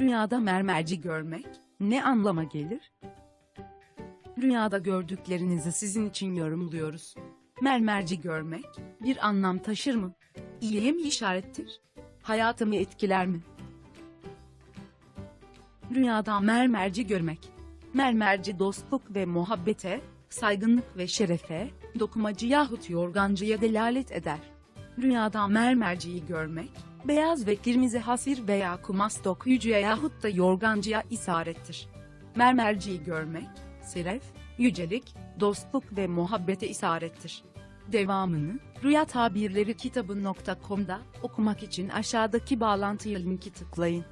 Rüyada mermerci görmek ne anlama gelir? Rüyada gördüklerinizi sizin için yorumluyoruz. Mermerci görmek bir anlam taşır mı? İyiye mi işarettir? Hayatımı etkiler mi? Rüyada mermerci görmek. Mermerci dostluk ve muhabbete, saygınlık ve şerefe, dokumacı yahut yorgancıya delalet eder. Rüyada mermerciyi görmek, beyaz ve kırmızı hasir veya kumas dokuyucuya yahut da yorgancıya isarettir. Mermerciyi görmek, seref, yücelik, dostluk ve muhabbete isarettir. Devamını, Rüya Tabirleri kitabı.com'da okumak için aşağıdaki bağlantıya linki tıklayın.